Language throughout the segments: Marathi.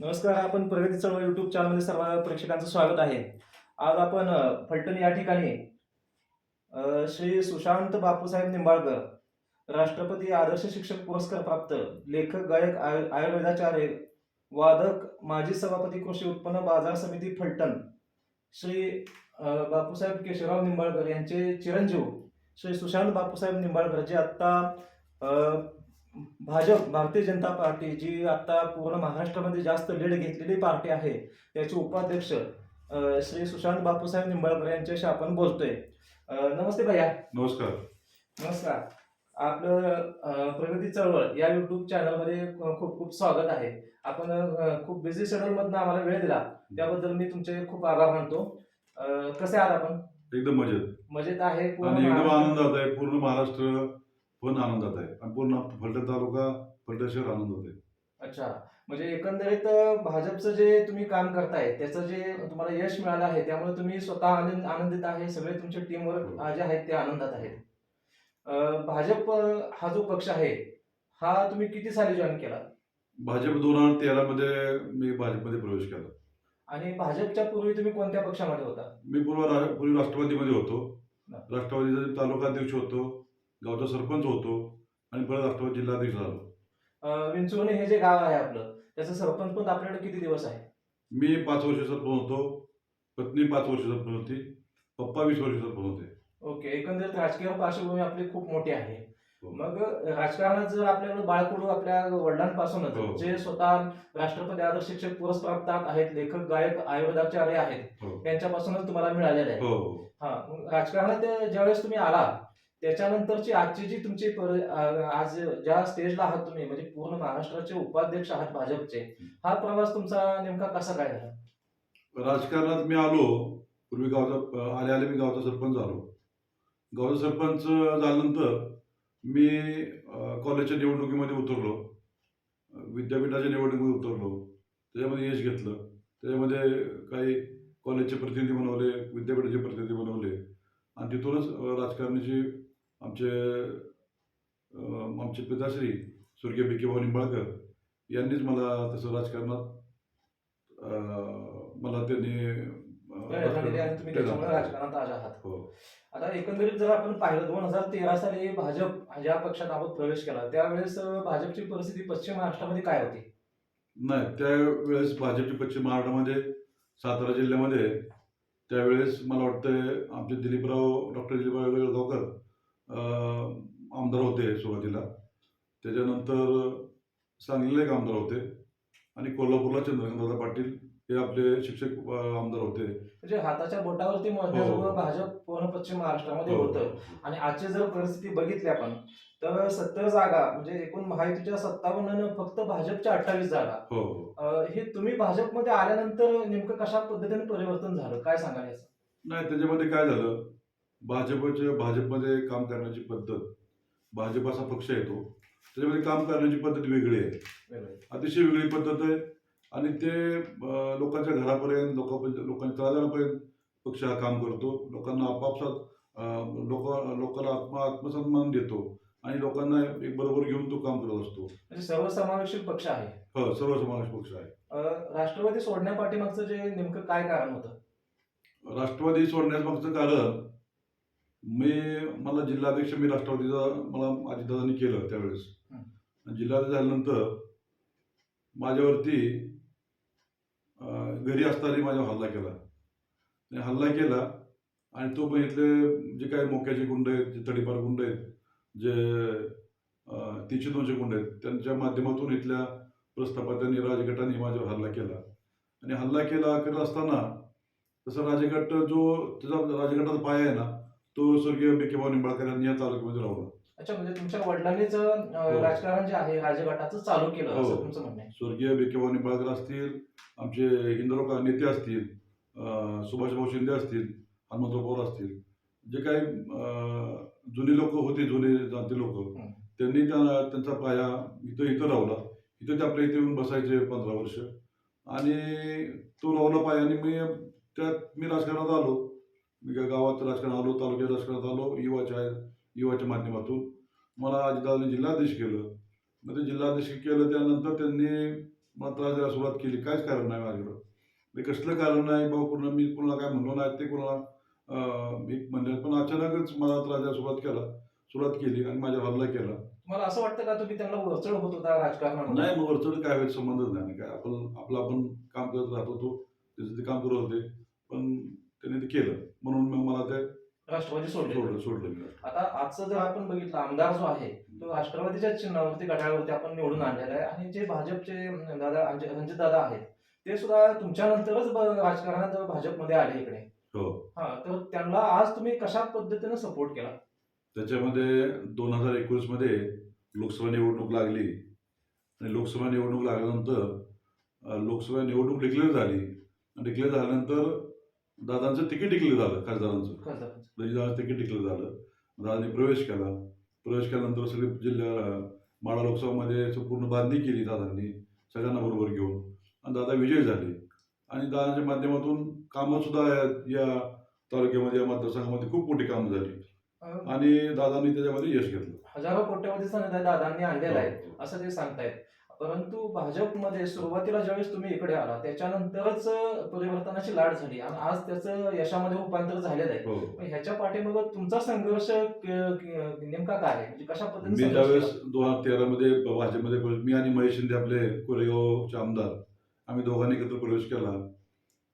नमस्कार आपण प्रगती चळवळ युट्यूब चॅनलमध्ये सर्व प्रेक्षकांचं स्वागत आहे. आज आपण फलटण या ठिकाणी श्री सुशांत बापूसाहेब निंबाळकर राष्ट्रपती आदर्श शिक्षक पुरस्कार प्राप्त लेखक गायक आयुर्वेदाचार्य वादक माजी सभापती कृषी उत्पन्न बाजार समिती फलटण श्री बापूसाहेब केशवराव निंबाळकर यांचे चिरंजीव श्री सुशांत बापूसाहेब निंबाळकर जे आत्ता भाजप भारतीय जनता पार्टी जी आता पूर्ण महाराष्ट्रामध्ये जास्त लीड घेतलेली पार्टी आहे त्याचे उपाध्यक्ष श्री सुशांत बापूसाहेब निंबाळकर यांच्याशी आपण बोलतोय. नमस्ते भैया. नमस्कार. नमस्कार. आपलं प्रगती चळवळ या युट्यूब चॅनलमध्ये खूप खूप स्वागत आहे. आपण खूप बिझी शेड्यूल मधनं आम्हाला वेळ दिला. त्याबद्दल मी तुमचे खूप आभार मानतो. कसे आहात आपण? एकदम मजेत. मजेत आहे पूर्ण आनंदात आहे पूर्ण महाराष्ट्र पण आनंदात आहे. आणि पूर्ण फलटण तालुका फलटण शहर आनंदात आहे. अच्छा. म्हणजे एकंदरीत भाजपचं जे तुम्ही काम करताय त्याचं जे तुम्हाला यश मिळालं आहे त्यामुळे तुम्ही स्वतः आनंद आनंदित आहे सगळे तुमचे टीमवर हो. जे आहेत ते आनंदात आहेत. भाजप हा जो पक्ष आहे हा तुम्ही किती साली जॉईन केला? भाजप दोन हजार तेरा मध्ये मी भाजपमध्ये प्रवेश केला. आणि भाजपच्या पूर्वी तुम्ही कोणत्या पक्षामध्ये होता? मी पूर्व पूर्वी राष्ट्रवादीमध्ये होतो. राष्ट्रवादीचा तालुकाध्यक्ष होतो. गावचा सरपंच होतो आणि परत राष्ट्रवादी जिल्हाध्यक्ष झालो अ, विंचुर्णी हे जे गाव आहे आपलं त्याचं सरपंच पद आपल्याकडे किती दिवस आहे मी पाच वर्ष सरपंच होतो पत्नी पाच वर्ष सरपंच होती पप्पा वीस वर्ष सरपंच होते ओके एकंदरीत राजकीय पार्श्वभूमी आपली खूप मोठी आहे हो. मग राजकारणात जर आपल्याकडे बाळकडू आपल्या वडिलांपासूनच हो. जे स्वतः राष्ट्रपती आदर्श शिक्षक पुरस्कार प्राप्त आहेत लेखक गायक आयुर्वेदाचार्य आहेत हो त्यांच्यापासूनच तुम्हाला मिळालेले आहे हो हो. हा मग राजकारणात ज्यावेळेस तुम्ही आला त्याच्यानंतरची आजची जी तुमची पर- आज ज्या स्टेजला आहात तुम्ही म्हणजे पूर्ण महाराष्ट्राचे उपाध्यक्ष आहात भाजपचे हा प्रवास तुमचा नेमका कसा काय झाला? राजकारणात मी आलो पूर्वी गावचा आले आले मी गावचा सरपंच आलो गावचा सरपंच झाल्यानंतर मी कॉलेजच्या निवडणुकीमध्ये उतरलो. विद्यापीठाच्या निवडणुकीमध्ये उतरलो. त्याच्यामध्ये यश घेतलं. त्याच्यामध्ये काही कॉलेजचे प्रतिनिधी बनवले विद्यापीठाचे प्रतिनिधी बनवले. आणि तिथूनच राजकारणाची आमचे आमचे पिताश्री स्वर्गीय भाऊ निंबाळकर यांनीच मला तसं राजकारणात मला त्यांनी हो. आता एकंदरीत जर आपण पाहिलं दोन हजार तेरा साली भाजप ज्या पक्षात आपण प्रवेश केला. त्यावेळेस भाजपची परिस्थिती पश्चिम महाराष्ट्रामध्ये काय होती? नाही त्यावेळेस भाजपची पश्चिम महाराष्ट्रामध्ये सातारा जिल्ह्यामध्ये त्यावेळेस मला वाटतं आमचे दिलीपराव डॉक्टर दिलीपराव येळगावकर अं, आमदार होते सुरुवातीला. त्याच्यानंतर सांगलीला एक आमदार होते आणि कोल्हापूरला चंद्रकांतदादा पाटील हे आपले शिक्षक आमदार होते. म्हणजे हाताच्या बोटावरती मोजण्याजोगं हो. भाजप पूर्ण पश्चिम महाराष्ट्रामध्ये हो. होतं. आणि आजची जर परिस्थिती बघितली आपण तर सत्तर जागा म्हणजे एकूण महायुतीच्या सत्तावन्न फक्त भाजपच्या अठ्ठावीस जागा. हो हो. हे तुम्ही भाजपमध्ये आल्यानंतर नेमकं कशा पद्धतीने परिवर्तन झालं? काय सांगाल याचं? नाही त्याच्यामध्ये काय झालं? भाजपच्या भाजपमध्ये काम करण्याची पद्धत भाजप असा पक्ष येतो त्याच्यामध्ये काम करण्याची पद्धत वेगळी आहे. अतिशय वेगळी पद्धत आहे आणि ते लोकांच्या घरापर्यंत लोकांपर्यंत लोकांच्या तळागाळापर्यंत पक्ष हा काम करतो. लोकांना आपापसात लोक लोकांना आत्मा आत्मसन्मान देतो आणि लोकांना एक बरोबर घेऊन तो काम करत असतो. म्हणजे सर्वसमावेशक पक्ष आहे. हो सर्वसमावेश पक्ष आहे. राष्ट्रवादी सोडण्यापाठीमागचं जे नेमकं काय कारण होतं? राष्ट्रवादी सोडण्यास मागचं कारण मी मला जिल्हाध्यक्ष मी राष्ट्रवादीचा मला अजितदादांनी केलं त्यावेळेस. जिल्हाध्यक्ष झाल्यानंतर माझ्यावरती घरी असताना माझ्यावर हल्ला केला. आणि हल्ला केला आणि तो पण इथले जे काही मोक्याचे गुंड आहेत जे तडीपार गुंड आहेत जे तीनशे दोनशे गुंड आहेत त्यांच्या माध्यमातून इथल्या प्रस्थापितांनी राजगटांनी माझ्यावर हल्ला केला. आणि हल्ला केला करत असताना तसं राजगट जो त्याचा राजगटाचा पाय आहे ना तो स्वर्गीय बी के भाऊ निंबाळकर यांनी या तालुक्यामध्ये लावला अच्छा म्हणजे तुमच्या वडिलांनीच अ, हो. राजकारण जे आहे राजगटाचं चालू केलं हो. असं तुमचं म्हणणं आहे स्वर्गीय निंबाळकर असतील आमचे हिंदुलोक नेते असतील अं, सुभाषभाऊ शिंदे असतील हनुमंतराव पवार असतील जे काही अं, जुनी लोक होते जुने जाणते लोक हं. त्यांनी त्या त्यांचा पाया इथं इथं लावला इथं ते आपल्या इथे येऊन बसायचे पंधरा वर्ष आणि तो लावला पाया आणि मी त्यात मी राजकारणात आलो मी काय गावात राजकारण आलो तालुक्यात राजकारणात आलो युवाच्या युवाच्या माध्यमातून. मला अजितदादांनी जिल्हाध्यक्ष केलं. मग ते जिल्हाध्यक्ष केलं त्यानंतर त्यांनी मला त्रास द्यायला सुरुवात केली. काहीच कारण नाही माझ्याकडं. मी कसलं कारण नाही? बाबा पूर्ण मी कोणाला काय म्हणलो नाही? ते कोणाला मी म्हणले. पण अचानकच मला त्रास द्यायला सुरुवात केला. सुरुवात केली आणि माझ्या हल्ला केला. तुम्हाला असं वाटतं का तुम्ही त्यांना वरचढ होत होता राजकारणामध्ये? नाही मग वरचढ काय व्हायचं संबंधच नाही. काय आपण आपलं आपण काम करत राहत होतो. त्याचं ते काम करत होते. पण त्याने ते केलं. म्हणून मग मला ते राष्ट्रवादी सोडले. सोडलं सोडलं मी. आता आजचं जर आपण बघितलं आमदार जो आहे तो राष्ट्रवादीच्या चिन्हावरती घड्याळावरती आपण निवडून आणलेला आहे आणि जे भाजपचे दादा रणजित दादा आहेत ते सुद्धा तुमच्यानंतरच ब- राजकारणात भाजपमध्ये आले इकडे. हो. हा तर त्यांना आज तुम्ही कशा पद्धतीने सपोर्ट केला? त्याच्यामध्ये दोन हजार एकोणीसमध्ये लोकसभा निवडणूक लागली. आणि लोकसभा निवडणूक लागल्यानंतर अं, लोकसभा निवडणूक डिक्लेअर झाली. डिक्लेअर झाल्यानंतर दादांचं तिकीट डिक्लेअर झालं खासदारांचं. खासदारांचं. दादांचं तिकीट डिक्लेअर झालं. दादांनी प्रवेश केला. प्रवेश केल्यानंतर सगळे जिल्हा माळा लोकसभामध्ये संपूर्ण बांधणी केली दादांनी सगळ्यांना बरोबर घेऊन. आणि दादा विजय झाले. आणि दादांच्या माध्यमातून कामं सुद्धा या- तालुक्यामध्ये या मतदारसंघामध्ये खूप मोठी कामं झाली. आणि दादांनी त्याच्यामध्ये यश घेतलं. हजारो कोट्यवधीचा निधी दादांनी आणलेला आहे हो. असं ते सांगतायत. परंतु भाजपमध्ये सुरुवातीला ज्यावेळेस तुम्ही इकडे आला त्याच्यानंतरच परिवर्तनाची लाट झाली. आणि आज त्याचं यशामध्ये रूपांतर झालेलं आहे. हो. ह्याच्या पाठीमाग तुमचा संघर्ष नेमका काय आहे? म्हणजे कशा पद्धतीने मी ज्यावेळेस? दोन हजार तेरामध्ये भाजपमध्ये प्रवेश- मी आणि महेश शिंदे आपले कोरेगावचे आमदार आम्ही दोघांनी एकत्र प्रवेश केला.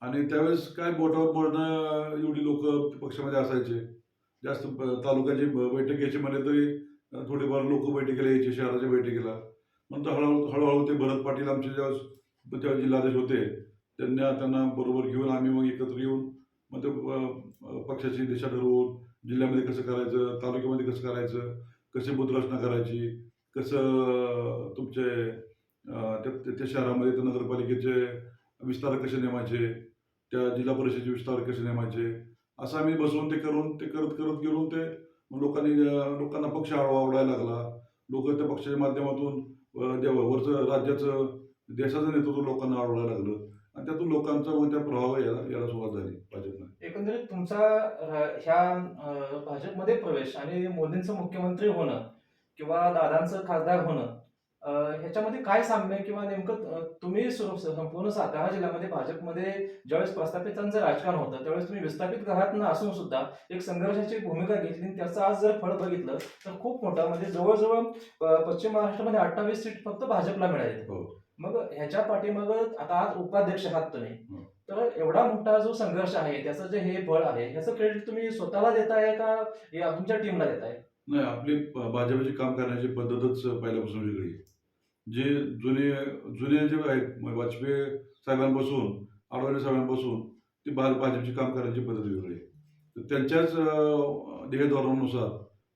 आणि त्यावेळेस काय बोटावर बोलणं एवढी लोक पक्षामध्ये असायचे. जास्त तालुक्याची बैठक घ्यायची म्हणे तरी थोडेफार लोक बैठकीला यायचे शहराच्या बैठकीला. नंतर हळूहळू हळूहळू ते भरत पाटील आमचे ज्या त्यावेळेस जिल्हाध्यक्ष होते त्यांना त्यांना बरोबर घेऊन आम्ही मग एकत्र येऊन मग ते पक्षाची दिशा ठरवून जिल्ह्यामध्ये कसं करायचं तालुक्यामध्ये कसं करायचं कशी बुद्धरचना करायची कसं तुमचे त्या शहरामध्ये त्या नगरपालिकेचे विस्तार कसे नेमायचे त्या जिल्हा परिषदेचे विस्तार कसे नेमायचे असं आम्ही बसवून ते करून ते करत करत गेलो ते मग लोकांनी लोकांना पक्ष आवडायला लागला. लोक त्या पक्षाच्या माध्यमातून वरचं राज्याचं देशाचं नेतृत्व लोकांना आवडायला लागलं. आणि त्यातून लोकांचा मग त्या प्रभाव यायला यायला सुरुवात झाली भाजपनं. एकंदरीत तुमचा ह्या भाजपमध्ये प्रवेश आणि मोदींचं मुख्यमंत्री होणं किंवा दादांचं खासदार होणं ह्याच्यामध्ये काय साम्य किंवा नेमकं तुम्ही संपूर्ण सातारा जिल्ह्यामध्ये भाजपमध्ये ज्यावेळेस प्रस्थापितांचं राजकारण होतं त्यावेळेस तुम्ही विस्थापित घरात न असून सुद्धा एक संघर्षाची भूमिका घेतली आणि त्याचं आज जर फळ बघितलं तर खूप मोठं म्हणजे जवळजवळ पश्चिम महाराष्ट्रामध्ये अठ्ठावीस सीट फक्त भाजपला मिळाली हो. मग ह्याच्या पाठीमाग आता आज उपाध्यक्ष आहात तुम्ही हो. तर एवढा मोठा जो संघर्ष आहे त्याचं जे हे फळ आहे ह्याचं क्रेडिट तुम्ही स्वतःला देताय का या तुमच्या टीमला देताय नाही आपली भाजपची काम करण्याची पद्धतच पहिल्यापासून वेगळी आहे. जे जुने जुने जे आहेत वाजपेयी साहेबांपासून आडवाणी साहेबांपासून ती भा भाजपची काम करण्याची पद्धत वेगळी आहे. तर त्यांच्याच ध्येयधोरणानुसार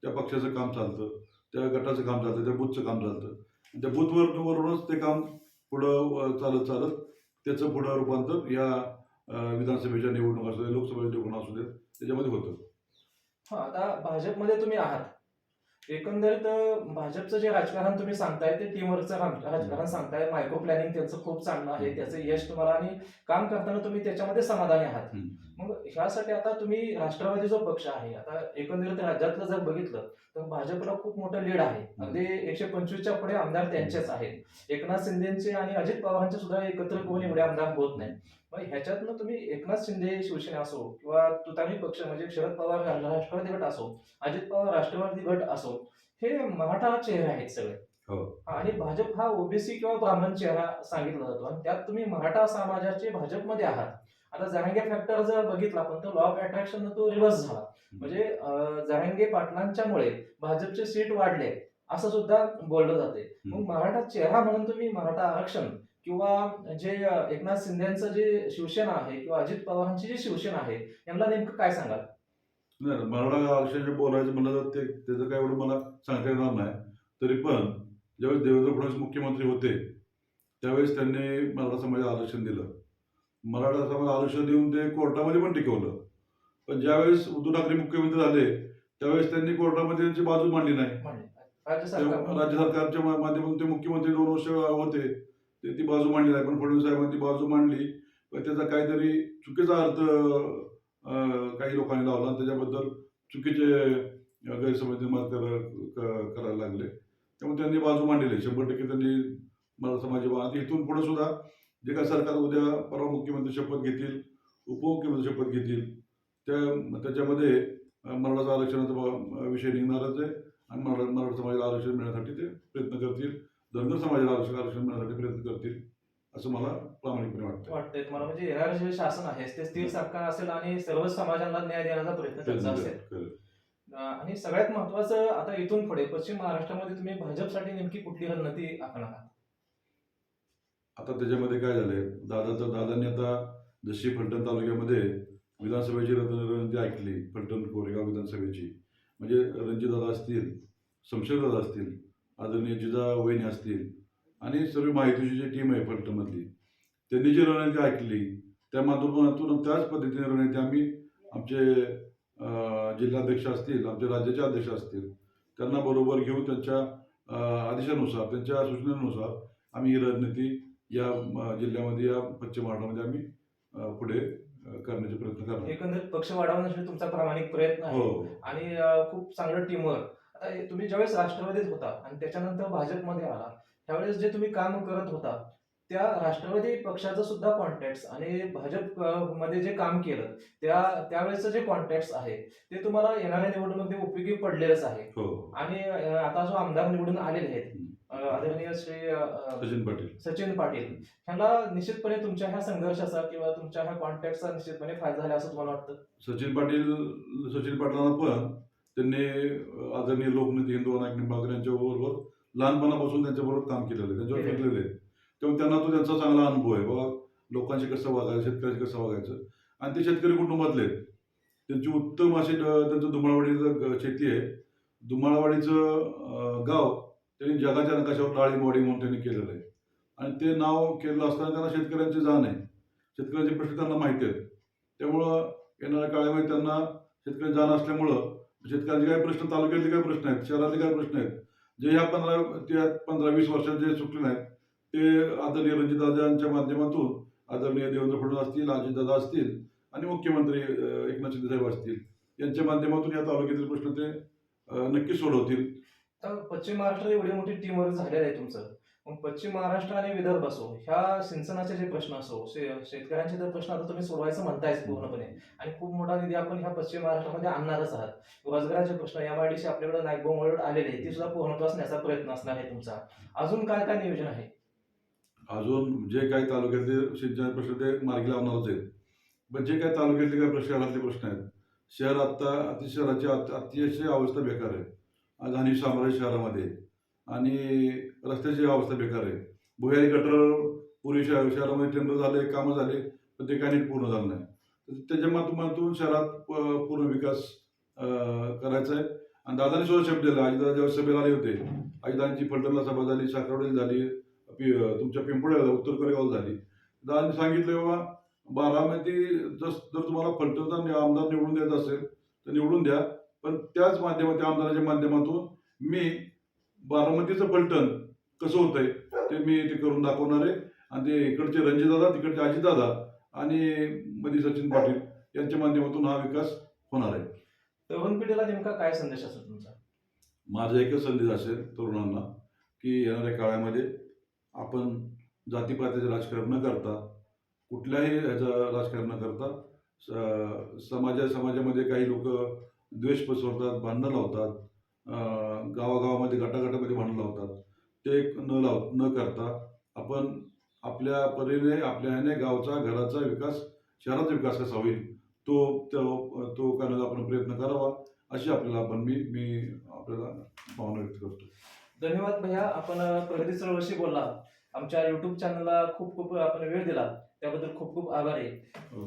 त्या पक्षाचं काम चालतं त्या गटाचं काम चालतं त्या बूथचं काम चालतं. त्या बूथवर वरूनच ते काम पुढं चालत चालत त्याचं पुढं रूपांतर या विधानसभेच्या निवडणूक असू दे लोकसभेच्या निवडणूक असू दे त्याच्यामध्ये होतं. हा आता भाजपमध्ये तुम्ही आहात. एकंदरीत भाजपचं जे राजकारण तुम्ही सांगताय ते टीमवर्कचं राजकारण सांगताय. मायक्रो प्लॅनिंग त्यांचं खूप चांगलं आहे. त्याचं यश तुम्हाला आणि काम करताना तुम्ही त्याच्यामध्ये समाधानी आहात. मग ह्यासाठी आता तुम्ही राष्ट्रवादी जो पक्ष आहे आता एकंदरीत राज्यातलं जर बघितलं तर भाजपला खूप मोठं लीड आहे. अगदी. एकशे पंचवीसच्या पुढे आमदार त्यांचेच आहेत. एकनाथ शिंदेचे आणि अजित पवारांचे सुद्धा एकत्र कोण एवढे आमदार होत नाही. मग ह्याच्यातनं तुम्ही एकनाथ शिंदे शिवसेना असो किंवा तुतारी पक्ष म्हणजे शरद पवार राष्ट्रवादी गट असो अजित पवार राष्ट्रवादी गट असो हे मराठा चेहरे आहेत सगळे. हो. आणि भाजप हा ओबीसी किंवा ब्राह्मण चेहरा सांगितला जातो. आणि त्यात तुम्ही मराठा समाजाचे भाजपमध्ये आहात. आता जरांगे फॅक्टर जर बघितला आपण तर लॉ ऑफ अट्रॅक्शन तो रिव्हर्स झाला. म्हणजे जरांगे पाटलांच्यामुळे भाजपचे सीट वाढले असं सुद्धा बोललं जाते. मग मराठा चेहरा म्हणून तुम्ही मराठा आरक्षण किंवा जे एकनाथ शिंदेचं जे शिवसेना आहे किंवा अजित पवारांची जी शिवसेना आहे यांना नेमकं काय सांगाल? नाही मराठा आरक्षण बोलायचं म्हणलं तर त्याचं काय एवढं मला सांगता येणार नाही. तरी पण ज्यावेळेस देवेंद्र फडणवीस मुख्यमंत्री होते त्यावेळेस त्यांनी मराठा समाजाला आरक्षण दिलं. मराठा समाज आरक्षण देऊन ते कोर्टामध्ये पण टिकवलं. पण ज्यावेळेस उद्धव ठाकरे मुख्यमंत्री झाले त्यावेळेस त्यांनी कोर्टामध्ये त्यांची बाजू मांडली नाही. राज्य सरकारच्या माध्यमातून ते मुख्यमंत्री दोन वर्ष होते ते ती बाजू मांडली नाही. पण फडणवीस साहेबांनी ती बाजू मांडली. पण त्याचा काहीतरी चुकीचा अर्थ काही लोकांनी लावला आणि त्याच्याबद्दल चुकीचे गैरसमज निर्माण करायला लागले. त्यामुळे त्यांनी बाजू मांडलेली आहे. शंभर टक्के त्यांनी मला समाज इथून पुढे सुद्धा जे काय सरकार उद्या परवा मुख्यमंत्री शपथ घेतील उपमुख्यमंत्री शपथ घेतील. त्या त्याच्यामध्ये अं, मराठाचं आरक्षणाचा विषय निघणारच आहे आणि मराठा मराठा समाजाला आरक्षण मिळण्यासाठी ते प्रयत्न करतील. धनगर समाजाला आरक्षण आरक्षण मिळण्यासाठी प्रयत्न करतील असं मला प्रामाणिकपणे वाटतं वाटतंय. तुम्हाला म्हणजे येणारं जे शासन आहे ते स्थिर सरकार असेल आणि सर्व समाजाला न्याय देण्याचा प्रयत्न त्यांचा असेल. आणि सगळ्यात महत्वाचं आता इथून पुढे पश्चिम महाराष्ट्रामध्ये तुम्ही भाजपसाठी नेमकी कुठली रणनीती आखणार आहात? आता त्याच्यामध्ये काय झालंय? दादाचं दादांनी आता जशी फलटण तालुक्यामध्ये विधानसभेची रन- रणनीती ऐकली फलटण कोरेगाव विधानसभेची म्हणजे रणजीदादा असतील शमशेरदादा असतील आदरणीय जिजा वहिनी असतील आणि सर्व माहितीची जी टीम आहे फलटणमधली त्यांनी जी रणनीती ऐकली त्या माध्यमातून त्याच पद्धतीने रणनीती आम्ही आमचे जिल्हाध्यक्ष असतील आमचे राज्याचे अध्यक्ष असतील त्यांना बरोबर घेऊन त्यांच्या आदेशानुसार त्यांच्या सूचनेनुसार आम्ही ही रणनीती या जिल्ह्यामध्ये या पश्चिम महाराष्ट्रामध्ये आम्ही पुढे करण्याचे प्रयत्न करणार एकंदरीत पक्ष वाढवण्यासाठी तुमचा प्रामाणिक प्रयत्न आहे. हो. आणि अं, खूप चांगलं टीमवर्क आता तुम्ही ज्यावेळेस राष्ट्रवादीत होता आणि त्याच्यानंतर भाजपमध्ये आला त्यावेळेस जे तुम्ही काम करत होता त्या राष्ट्रवादी पक्षाचं सुद्धा कॉन्टॅक्ट आणि भाजप अं, मध्ये जे काम केलं त्या त्यावेळेसचं जे कॉन्टॅक्ट आहे ते तुम्हाला येणाऱ्या निवडणुकीमध्ये उपयोगी पडलेलंच आहे. हो. आणि अं, आता जो आमदार निवडून आलेले आहेत आदरणीय श्री सचिन पाटील. सचिन पाटील. ह्यांना निश्चितपणे तुमच्या ह्या संघर्षाचा किंवा तुमच्या ह्या कॉन्टॅक्टचा निश्चितपणे फायदा झाला असं तुम्हाला वाटतं? सचिन पाटील सचिन पाटलांना पण. त्यांनी आदरणीय लोकनेते हिंदू नाईक निंबाळकर यांच्याबरोबर लहानपणापासून त्यांच्याबरोबर काम केलेलं आहे. त्यांच्यावर केलेलं शिकलेले आहे. त्यामुळे त्यांना तो त्यांचा चांगला अनुभव आहे. बाबा लोकांशी कसं वागायचं शेतकऱ्याशी कसं वागायचं. आणि ते शेतकरी कुटुंबातले आहेत. त्यांची उत्तम अशी त्यांचं दुमाळवाडीचं ग- शेती आहे. दुमाळवाडीचं अ, गाव त्यांनी जगाच्या नकाशावर बॉडी म्हणून त्यांनी केलेलं आहे. आणि ते नाव केलेलं असताना त्यांना शेतकऱ्यांची जाण आहे. शेतकऱ्यांचे प्रश्न त्यांना माहिती आहेत. त्यामुळं येणाऱ्या काळामध्ये त्यांना शेतकरी जाण असल्यामुळं शेतकऱ्यांचे काही प्रश्न तालुक्यातले काही प्रश्न आहेत शहरातले काही प्रश्न आहेत जे ह्या पंधरा त्या पंधरा वीस वर्षात जे सुटले नाहीत ते आदरणीय रणजितदादांच्या माध्यमातून आदरणीय देवेंद्र फडणवीस असतील अजितदादा असतील आणि मुख्यमंत्री एकनाथ शिंदेसाहेब असतील यांच्या माध्यमातून या तालुक्यातील प्रश्न ते नक्की सोडवतील. तर पश्चिम महाराष्ट्रात एवढी मोठी टीम वर्क झालेलं आहे तुमचं. मग पश्चिम महाराष्ट्र आणि विदर्भ असो ह्या सिंचनाचे जे प्रश्न असो शे- शेतकऱ्यांचे जर प्रश्न आता तुम्ही सोडवायचं म्हणतायच पूर्णपणे. आणि खूप मोठा निधी आपण ह्या पश्चिम महाराष्ट्रामध्ये आणणारच आहात. रोजगाराचे प्रश्न या वाढीशी आपल्याकडे नायकबोंगवड आलेले आहे ती सुद्धा पूर्णत्वास असण्याचा प्रयत्न असणार आहे तुमचा. अजून काय काय नियोजन आहे? अजून जे काही तालुक्यातले सिंचन प्रश्न ते मार्गी लावणारच आहेत. पण जे काही तालुक्यातले काही प्रश्न शहरातले प्रश्न आहेत. शहर आता अतिशहराची अतिशय अवस्था बेकार आहे. आज आणि साम्राज्य शहरामध्ये. आणि रस्त्याची अवस्था बेकार आहे. भुयारी गटर पूर्वी शहर शहरामध्ये टेंडर झाले कामं झाले पण ते काही पूर्ण झालं नाही. त्याच्या माध्यमातून शहरात प- पूर्ण विकास करायचा आहे. आणि दादाने सुद्धा शब्द दिला. अजितदादा जेव्हा सभेला आले होते अजिदांची फलटणला सभा झाली साखरवडीला झाली पि- तुमच्या पिंपळ्याला उत्तर कोरेगावला झाली. दादांनी सांगितलं बाबा बारामती जस जर तुम्हाला फलटणचा आमदार निवडून द्यायचा असेल तर निवडून द्या. पण त्याच माध्यमात त्या आमदाराच्या माध्यमातून मी बारामतीचं फलटण कसं होतंय ते मी ते करून दाखवणार आहे. आणि ते इकडचे रणजितदादा तिकडचे अजितदादा आणि मध्ये सचिन पाटील यांच्या माध्यमातून हा विकास होणार आहे. तरुण पिढीला नेमका काय संदेश असेल तुमचा? माझा एकच संदेश असेल तरुणांना की येणाऱ्या काळामध्ये आपण जातीपातीचं राजकारण न करता कुठल्याही ह्याचं राजकारण न करता समाजा समाजामध्ये काही लोक द्वेष पसरवतात भांडणं लावतात. गावागावामध्ये गटागटामध्ये भांडणं लावतात. ते न लाव न करता आपण आपल्या परीने आपल्या ह्याने गावचा घराचा विकास शहराचा विकास कसा होईल तो तो तो करण्याचा आपण प्रयत्न करावा अशी आपल्याला आपण मी मी आपल्याला भावना व्यक्त करतो. धन्यवाद भैया. आपण प्रगती चळवळीशी बोलला आमच्या युट्यूब चॅनलला खूप खूप आपण वेळ दिला. त्याबद्दल खूप खूप आभार. आहे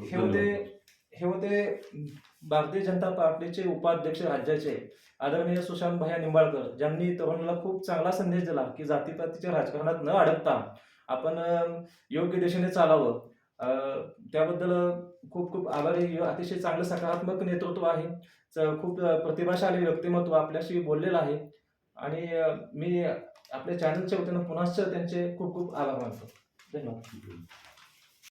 हे होते हे होते भारतीय जनता पार्टीचे उपाध्यक्ष राज्याचे आदरणीय सुशांत भैया निंबाळकर ज्यांनी तरुणाला खूप चांगला संदेश दिला की जातीपातीच्या राजकारणात न अडकता आपण योग्य दिशेने चालावं. त्याबद्दल खूप खूप आभारी. अतिशय चांगलं सकारात्मक नेतृत्व आहे. च- खूप प्रतिभाशाली व्यक्तिमत्व आपल्याशी बोललेलं आहे. आणि मी आपल्या चॅनलच्या वतीनं पुन्हा त्यांचे खूप खूप आभार मानतो. धन्यवाद.